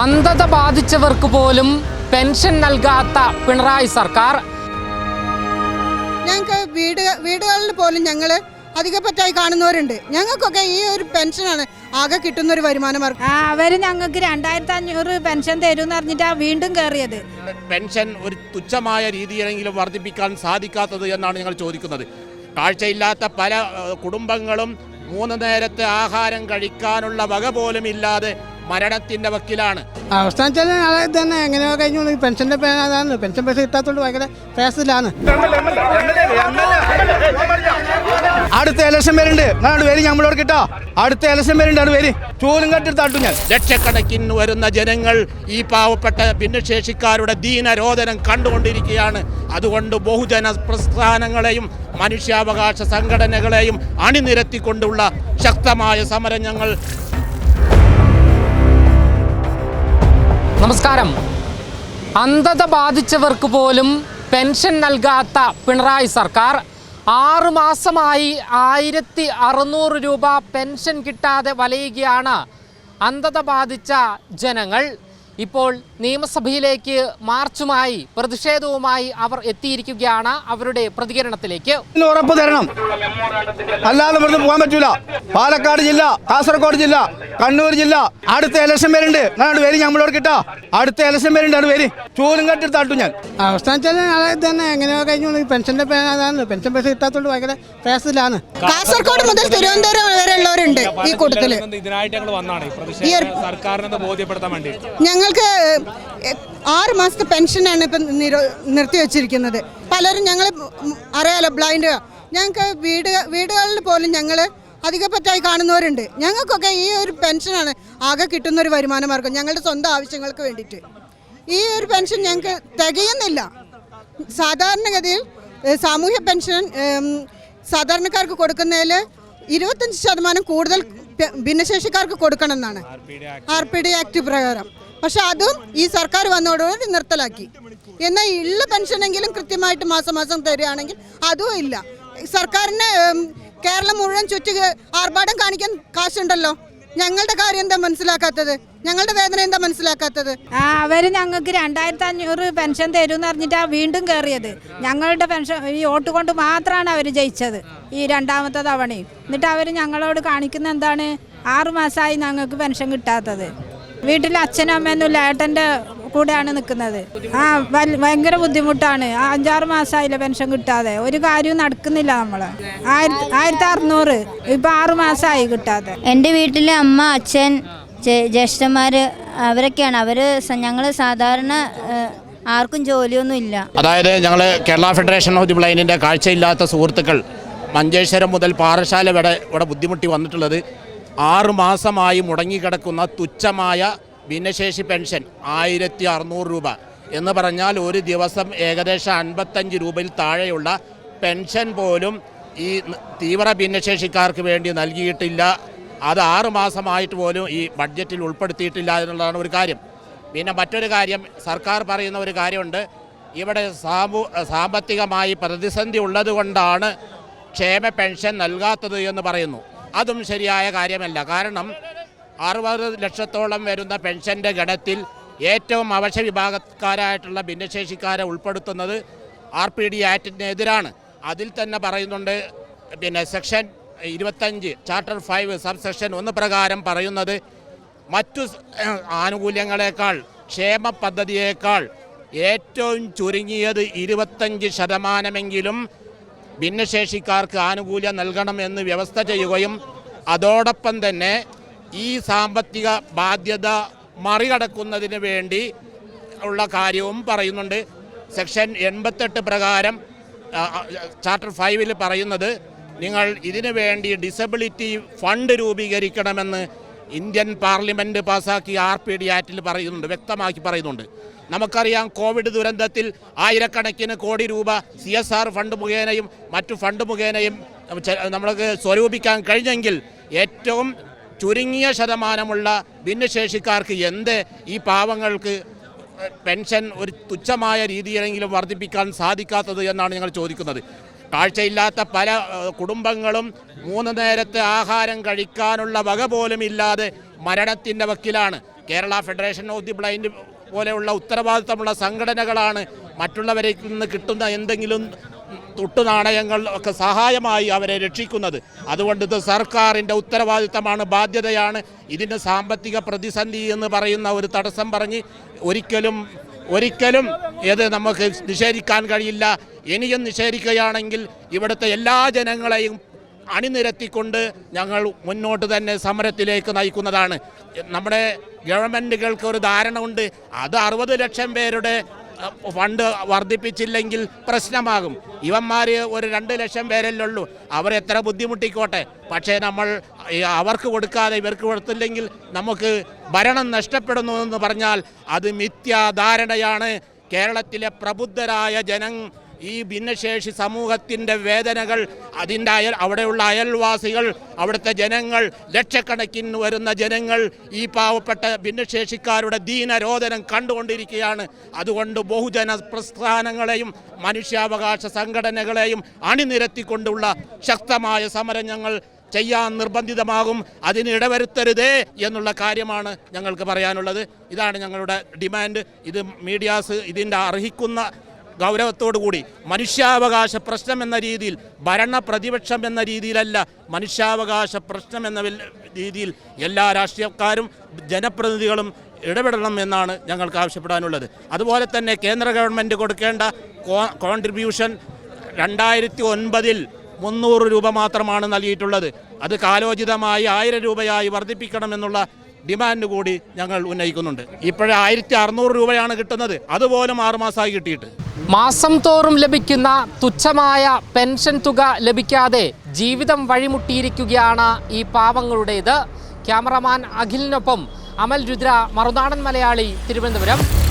അന്ധത ബാധിച്ചവർക്ക് പോലും പെൻഷൻ നൽകാത്ത പിണറായി സർക്കാർ. ഞങ്ങൾക്ക് വീട് വീടുകളിൽ പോലും ഞങ്ങൾ അധികപ്പറ്റായി കാണുന്നവരുണ്ട്. ഞങ്ങൾക്കൊക്കെ ഈ ഒരു പെൻഷനാണ് ആകെ കിട്ടുന്ന ഒരു വരുമാന മാർഗം ആ അവർ ഞങ്ങൾക്ക് രണ്ടായിരത്തി അഞ്ഞൂറ് പെൻഷൻ തരും എന്ന് പറഞ്ഞിട്ടാ വീണ്ടും കയറിയത് പെൻഷൻ ഒരു തുച്ഛമായ രീതിയിലെങ്കിലും വർദ്ധിപ്പിക്കാൻ സാധിക്കാത്തത് എന്നാണ് ഞങ്ങൾ ചോദിക്കുന്നത്. കാഴ്ചയില്ലാത്ത പല കുടുംബങ്ങളും മൂന്ന് നേരത്തെ ആഹാരം കഴിക്കാനുള്ള വക പോലും ഇല്ലാതെ മരണത്തിന്റെ വക്കിലാണ്. അവസ്ഥ വെച്ചാൽ തന്നെ എങ്ങനെയോ കഴിഞ്ഞു പെൻഷന്റെ പെൻഷൻ പൈസ കിട്ടാത്തോണ്ട് ഭയങ്കര പ്രയാസത്തിലാണ് അടുത്ത ഇലക്ഷൻ വരുന്നുണ്ട്. നാട് പേര് നമ്മളോട് കിട്ടോ. അടുത്ത ഇലക്ഷൻ വരുന്നുണ്ട് അത് വരി. ചൂലും കട്ടിട്ട് തട്ടും ഞാൻ. ലക്ഷക്കണക്കിന് വരുന്ന ജനങ്ങൾ ഈ പാവപ്പെട്ട ഭിന്നശേഷിക്കാരുടെ ദീനരോധനം കണ്ടുകൊണ്ടിരിക്കുകയാണ്. അതുകൊണ്ട് ബഹുജന പ്രസ്ഥാനങ്ങളെയും മനുഷ്യാവകാശ സംഘടനകളെയും അണിനിരത്തിക്കൊണ്ടുള്ള ശക്തമായ സമരം ഞങ്ങൾ നമസ്കാരം. അന്ധത ബാധിച്ചവർക്ക് പോലും പെൻഷൻ നൽകാത്ത പിണറായി സർക്കാർ ആറു മാസമായി ആയിരത്തി അറുന്നൂറ് രൂപ പെൻഷൻ കിട്ടാതെ വലയുകയാണ് അന്ധത ബാധിച്ച ജനങ്ങൾ. ഇപ്പോൾ നിയമസഭയിലേക്ക് മാർച്ചുമായി പ്രതിഷേധവുമായി അവർ എത്തിയിരിക്കുകയാണ് അവരുടെ പ്രതികരണത്തിലേക്ക്. ഉറപ്പ് തരണം. അല്ലാതെ ഇവിടുന്ന് പോകാൻ പറ്റൂല. പാലക്കാട് ജില്ല കാസർഗോഡ് ജില്ല കണ്ണൂർ ജില്ല. അടുത്ത ഇലക്ഷൻ വരുന്നുണ്ട്. അതാണ് വരി ഞമ്മളോട് കിട്ടാ. അടുത്ത ഇലക്ഷൻ വരുന്നുണ്ട് അത് വരി ചൂലും കട്ടിട്ട് തട്ടും ഞാൻ. അവസ്ഥ തന്നെ എങ്ങനെയോ കഴിഞ്ഞു പെൻഷന്റെ പെൻഷൻ പൈസ കിട്ടാത്തോണ്ട് ഭയങ്കര പ്രയാസത്തിലാണ്. കാസർഗോഡ് മുതൽ തിരുവനന്തപുരം വരെ ഉള്ളവരുണ്ട് ഈ കൂട്ടത്തിൽ. ഇതിനായിട്ട് ഞങ്ങൾ വന്നാണ്. സർക്കാരിനെ ബോധ്യപ്പെടുത്താൻ വേണ്ടി ഞങ്ങൾക്ക് ആറ് മാസത്തെ പെൻഷനാണ് ഇപ്പം നിരോ നിർത്തി വെച്ചിരിക്കുന്നത്. പലരും ഞങ്ങൾ അറിയാലോ ബ്ലൈൻഡ്. ഞങ്ങൾക്ക് വീട് വീടുകളിൽ പോലും ഞങ്ങൾ അധികപ്പറ്റായി കാണുന്നവരുണ്ട്. ഞങ്ങൾക്കൊക്കെ ഈ ഒരു പെൻഷനാണ് ആകെ കിട്ടുന്ന ഒരു വരുമാന മാർഗം ഞങ്ങളുടെ സ്വന്തം ആവശ്യങ്ങൾക്ക് വേണ്ടിയിട്ട്. ഈ ഒരു പെൻഷൻ ഞങ്ങൾക്ക് തികയുന്നില്ല. സാധാരണഗതിയിൽ സാമൂഹ്യ പെൻഷൻ സാധാരണക്കാർക്ക് കൊടുക്കുന്നതിൽ ഇരുപത്തഞ്ച് ശതമാനം കൂടുതൽ ഭിന്നശേഷിക്കാർക്ക് കൊടുക്കണം എന്നാണ് ആർ പി ഡി ആക്ട് പ്രകാരം. പക്ഷെ അതും ഈ സർക്കാർ വന്നതോടുകൂടി നിർത്തലാക്കി. എന്നാൽ ഉള്ള പെൻഷനെങ്കിലും കൃത്യമായിട്ട് മാസം മാസം തരികയാണെങ്കിൽ അതും ഇല്ല. സർക്കാരിന് കേരളം മുഴുവൻ ചുറ്റി ആർഭാടം കാണിക്കാൻ കാശുണ്ടല്ലോ. ഞങ്ങളുടെ കാര്യം എന്താ മനസ്സിലാക്കാത്തത്? ഞങ്ങളുടെ വേദന എന്താ മനസ്സിലാക്കാത്തത്? അവർ ഞങ്ങൾക്ക് രണ്ടായിരത്തി അഞ്ഞൂറ് പെൻഷൻ തരും എന്ന് പറഞ്ഞിട്ടാ വീണ്ടും കയറിയത് ഞങ്ങളുടെ പെൻഷൻ ഈ വോട്ട് കൊണ്ട് മാത്രമാണ് അവർ ജയിച്ചത് ഈ രണ്ടാമത്തെ തവണയും. എന്നിട്ട് അവർ ഞങ്ങളോട് കാണിക്കുന്ന എന്താണ്? ആറു മാസമായി ഞങ്ങൾക്ക് പെൻഷൻ കിട്ടാത്തത്. വീട്ടിൽ അച്ഛനും അമ്മയൊന്നുമില്ല ഏട്ടന്റെ കൂടെയാണ് നിൽക്കുന്നത്. ആ വൽ- ഭയങ്കര ബുദ്ധിമുട്ടാണ്. അഞ്ചാറ് മാസമായില്ല പെൻഷൻ കിട്ടാതെ. ഒരു കാര്യവും നടക്കുന്നില്ല നമ്മൾ ആയിരത്തി ആയിരത്തി അറുന്നൂറ്. ഇപ്പം ആറ് മാസമായി കിട്ടാതെ. എന്റെ വീട്ടിലെ അമ്മ അച്ഛൻ ജ്യേഷ്ഠന്മാര് ജ്യേഷ്ഠന്മാർ അവരൊക്കെയാണ് അവർ ഞങ്ങൾ സാധാരണ ആർക്കും ജോലിയൊന്നും ഇല്ല. അതായത് ഞങ്ങൾ കേരള ഫെഡറേഷൻ ഓഫ് ദി ബ്ലൈൻഡിന്റെ കാഴ്ചയില്ലാത്ത സുഹൃത്തുക്കൾ മഞ്ചേശ്വരം മുതൽ പാറശാല വരെ ഇവിടെ ബുദ്ധിമുട്ടി വന്നിട്ടുള്ളത്. ആറ് മാസമായി മുടങ്ങിക്കിടക്കുന്ന തുച്ഛമായ ഭിന്നശേഷി പെൻഷൻ ആയിരത്തി അറുന്നൂറ് രൂപ എന്ന് പറഞ്ഞാൽ ഒരു ദിവസം ഏകദേശം അൻപത്തഞ്ച് രൂപയിൽ താഴെയുള്ള പെൻഷൻ പോലും ഈ തീവ്ര ഭിന്നശേഷിക്കാർക്ക് വേണ്ടി നൽകിയിട്ടില്ല. അത് ആറ് മാസമായിട്ട് പോലും ഈ ബഡ്ജറ്റിൽ ഉൾപ്പെടുത്തിയിട്ടില്ല എന്നുള്ളതാണ് ഒരു കാര്യം. പിന്നെ മറ്റൊരു കാര്യം സർക്കാർ പറയുന്ന ഒരു കാര്യമുണ്ട്. ഇവിടെ സാമൂ സാമ്പത്തികമായി പ്രതിസന്ധി ഉള്ളതുകൊണ്ടാണ് ക്ഷേമ പെൻഷൻ നൽകാത്തത് എന്ന് പറയുന്നു. അതും ശരിയായ കാര്യമല്ല. കാരണം അറുപത് ലക്ഷത്തോളം വരുന്ന പെൻഷന്റെ ഗണത്തിൽ ഏറ്റവും അവശ വിഭാഗക്കാരായിട്ടുള്ള ഭിന്നശേഷിക്കാരെ ഉൾപ്പെടുത്തുന്നത് ആർ പി ഡി ആക്ടിനെതിരാണ് അതിൽ തന്നെ പറയുന്നുണ്ട് പിന്നെ സെക്ഷൻ ഇരുപത്തഞ്ച് ചാർട്ടർ ഫൈവ് സബ് സെക്ഷൻ ഒന്ന് പ്രകാരം പറയുന്നത് മറ്റു ആനുകൂല്യങ്ങളെക്കാൾ ക്ഷേമ പദ്ധതിയേക്കാൾ ഏറ്റവും ചുരുങ്ങിയത് ഇരുപത്തഞ്ച് ശതമാനമെങ്കിലും ഭിന്നശേഷിക്കാർക്ക് ആനുകൂല്യം നൽകണമെന്ന് വ്യവസ്ഥ ചെയ്യുകയും അതോടൊപ്പം തന്നെ ഈ സാമ്പത്തിക ബാധ്യത മറികടക്കുന്നതിന് വേണ്ടി ഉള്ള കാര്യവും പറയുന്നുണ്ട്. സെക്ഷൻ എൺപത്തെട്ട് പ്രകാരം ചാപ്റ്റർ ഫൈവിൽ പറയുന്നത് നിങ്ങൾ ഇതിനു വേണ്ടി ഡിസബിലിറ്റി ഫണ്ട് രൂപീകരിക്കണമെന്ന് ഇന്ത്യൻ പാർലമെന്റ് പാസാക്കി ആർ പി ഡി ആക്റ്റിൽ പറയുന്നുണ്ട് വ്യക്തമാക്കി പറയുന്നുണ്ട്. നമുക്കറിയാം കോവിഡ് ദുരന്തത്തിൽ ആയിരക്കണക്കിന് കോടി രൂപ സി എസ് ആർ ഫണ്ട് മുഖേനയും മറ്റു ഫണ്ട് മുഖേനയും നമ്മൾക്ക് സ്വരൂപിക്കാൻ കഴിഞ്ഞെങ്കിൽ ഏറ്റവും ചുരുങ്ങിയ ശതമാനമുള്ള ഭിന്നശേഷിക്കാർക്ക് എന്ത് ഈ പാവങ്ങൾക്ക് പെൻഷൻ ഒരു തുച്ഛമായ രീതിയിലെങ്കിലും വർദ്ധിപ്പിക്കാൻ സാധിക്കാത്തത് എന്നാണ് ഞങ്ങൾ ചോദിക്കുന്നത്. കാഴ്ചയില്ലാത്ത പല കുടുംബങ്ങളും മൂന്ന് നേരത്തെ ആഹാരം കഴിക്കാനുള്ള വക പോലും ഇല്ലാതെ മരണത്തിന്റെ വക്കിലാണ്. Kerala federation of the blind പോലെയുള്ള ഉത്തരവാദിത്തമുള്ള സംഘടനകളാണ് മറ്റുള്ളവരിൽ നിന്ന് കിട്ടുന്ന എന്തെങ്കിലും തൊട്ടു നാണയങ്ങൾ ഒക്കെ സഹായമായി അവരെ രക്ഷിക്കുന്നത്. അതുകൊണ്ട് ഇത് സർക്കാരിന്റെ ഉത്തരവാദിത്തമാണ് ബാധ്യതയാണ്. ഇതിന് സാമ്പത്തിക പ്രതിസന്ധി എന്ന് പറയുന്ന ഒരു തടസ്സം പറഞ്ഞ് ഒരിക്കലും ഒരിക്കലും ഇത് നമുക്ക് നിഷേധിക്കാൻ കഴിയില്ല. ഇനിയും നിഷേധിക്കുകയാണെങ്കിൽ ഇവിടുത്തെ എല്ലാ ജനങ്ങളെയും അണിനിരത്തിക്കൊണ്ട് ഞങ്ങൾ മുന്നോട്ട് തന്നെ സമരത്തിലേക്ക് നയിക്കുന്നതാണ്. നമ്മുടെ ഗവൺമെന്റുകൾക്ക് ഒരു ധാരണ ഉണ്ട് അത് അറുപത് ലക്ഷം പേരുടെ ഫണ്ട് വർദ്ധിപ്പിച്ചില്ലെങ്കിൽ പ്രശ്നമാകും. ഇവന്മാർ ഒരു രണ്ട് ലക്ഷം പേരല്ലേ ഉള്ളൂ അവരെത്ര ബുദ്ധിമുട്ടിക്കോട്ടെ. പക്ഷേ നമ്മൾ അവർക്ക് കൊടുക്കാതെ ഇവർക്ക് കൊടുത്തില്ലെങ്കിൽ നമുക്ക് ഭരണം നഷ്ടപ്പെടുന്നു എന്ന് പറഞ്ഞാൽ അത് മിഥ്യാധാരണയാണ്. കേരളത്തിലെ പ്രബുദ്ധരായ ജനം ഈ ഭിന്നശേഷി സമൂഹത്തിന്റെ വേദനകൾ അതിന്റെ അയൽ അവിടെയുള്ള അയൽവാസികൾ അവിടുത്തെ ജനങ്ങൾ ലക്ഷക്കണക്കിന് വരുന്ന ജനങ്ങൾ ഈ പാവപ്പെട്ട ഭിന്നശേഷിക്കാരുടെ ദീനരോധനം കണ്ടുകൊണ്ടിരിക്കുകയാണ്. അതുകൊണ്ട് ബഹുജന പ്രസ്ഥാനങ്ങളെയും മനുഷ്യാവകാശ സംഘടനകളെയും അണിനിരത്തിക്കൊണ്ടുള്ള ശക്തമായ സമരം ഞങ്ങൾ ചെയ്യാൻ നിർബന്ധിതമാകും. അതിന് ഇടവരുത്തരുതേ എന്നുള്ള കാര്യമാണ് ഞങ്ങൾക്ക് പറയാനുള്ളത്. ഇതാണ് ഞങ്ങളുടെ ഡിമാൻഡ്. ഇത് മീഡിയാസ് ഇതിന്റെ അർഹിക്കുന്ന ഗൗരവത്തോടു കൂടി. മനുഷ്യാവകാശ പ്രശ്നം എന്ന രീതിയിൽ ഭരണ പ്രതിപക്ഷം എന്ന രീതിയിലല്ല മനുഷ്യാവകാശ പ്രശ്നം എന്ന രീതിയിൽ എല്ലാ രാഷ്ട്രീയക്കാരും ജനപ്രതിനിധികളും ഇടപെടണം എന്നാണ് ഞങ്ങൾക്ക് ആവശ്യപ്പെടാനുള്ളത്. അതുപോലെ തന്നെ കേന്ദ്ര ഗവൺമെന്റ് കൊടുക്കേണ്ട കോൺട്രിബ്യൂഷൻ രണ്ടായിരത്തി ഒൻപതിൽ മുന്നൂറ് രൂപ മാത്രമാണ് നൽകിയിട്ടുള്ളത്. അത് കാലോചിതമായി ആയിരം രൂപയായി വർദ്ധിപ്പിക്കണമെന്നുള്ള ഡിമാൻഡ് കൂടി ഞങ്ങൾ ഉന്നയിക്കുന്നുണ്ട്. ഇപ്പോഴേ ആയിരത്തി അറുന്നൂറ് രൂപയാണ് കിട്ടുന്നത്. അതുപോലും ആറുമാസമായി കിട്ടിയിട്ട്. മാസം തോറും ലഭിക്കുന്ന തുച്ഛമായ പെൻഷൻ തുക ലഭിക്കാതെ ജീവിതം വഴിമുട്ടിയിരിക്കുകയാണ് ഈ പാവങ്ങളുടേത്. ക്യാമറമാൻ അഖിലിനൊപ്പം അമൽ രുദ്ര മറുനാടൻ മലയാളി തിരുവനന്തപുരം.